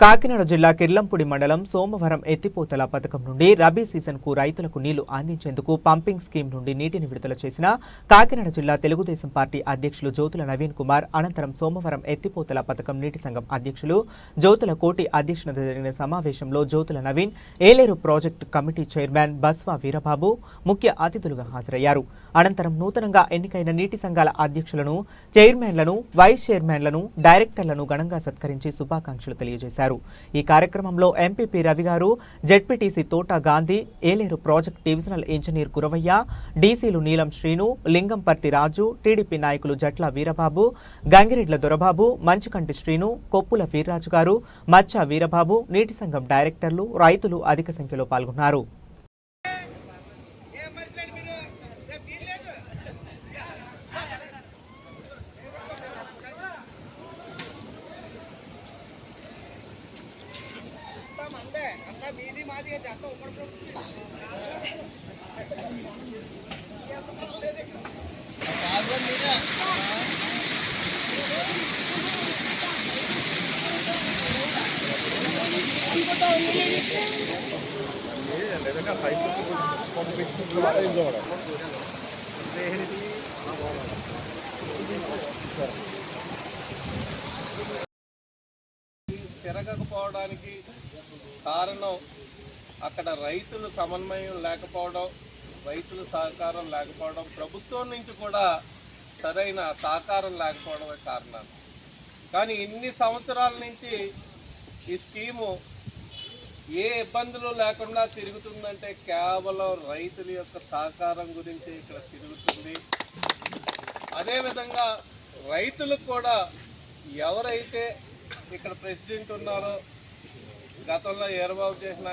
కాకినాడ జిల్లా కిర్లంపూడి మండలం సోమవరం ఎత్తిపోతల పథకం నుండి రబీ సీజన్కు రైతులకు నీళ్ళు అందించేందుకు పంపింగ్ స్కీమ్ నుండి నీటిని విడుదల చేసిన కాకినాడ జిల్లా తెలుగుదేశం పార్టీ అధ్యక్షులు జ్యోతుల నవీన్ కుమార్ అనంతరం సోమవరం ఎత్తిపోతల పథకం నీటి సంఘం అధ్యక్షులు జ్యోతుల కోటి అధ్యక్షత జరిగిన సమావేశంలో Jyothula Naveen Yeleru project committee chairman Baswa Veerababu ముఖ్య అతిథులుగా హాజరయ్యారు. అనంతరం నూతనంగా ఎన్నికైన నీటి సంఘాల అధ్యక్షులను చైర్మన్లను వైస్ చైర్మన్లను డైరెక్టర్లను ఘనంగా సత్కరించి శుభాకాంక్షలు తెలియజేశారు. ఈ కార్యక్రమంలో MPP Ravi garu ZPTC Thota Gandhi Yeleru project divisional engineer Guravaiah డీసీలు Neelam Srinu Lingamparthi రాజు టీడీపీ నాయకులు జట్ల వీరబాబు గంగిరెడ్ల దొరబాబు మంచుకంటి శ్రీను కొప్పుల వీర్రాజు గారు మచ్చ వీరబాబు నీటి సంఘం డైరెక్టర్లు రైతులు అధిక సంఖ్యలో పాల్గొన్నారు. ലെവലിന്റെ ഹൈറ്റ് കോമ്പറ്റീഷൻ വളരെ ഇതാണ് తిరగకపోవడానికి కారణం అక్కడ రైతులు సమన్వయం లేకపోవడం రైతుల సహకారం లేకపోవడం ప్రభుత్వం నుంచి కూడా సరైన సహకారం లేకపోవడమే కారణాలు కానీ ఇన్ని సంవత్సరాల నుంచి ఈ స్కీము ఏ ఇబ్బందులు లేకుండా తిరుగుతుందంటే కేవలం రైతుల యొక్క సహకారం గురించి ఇక్కడ తిరుగుతుంది. అదేవిధంగా రైతులకు కూడా ఎవరైతే ఇక్కడ ప్రెసిడెంట్ ఉన్నారు గతంలో ఏరబాబు చేసిన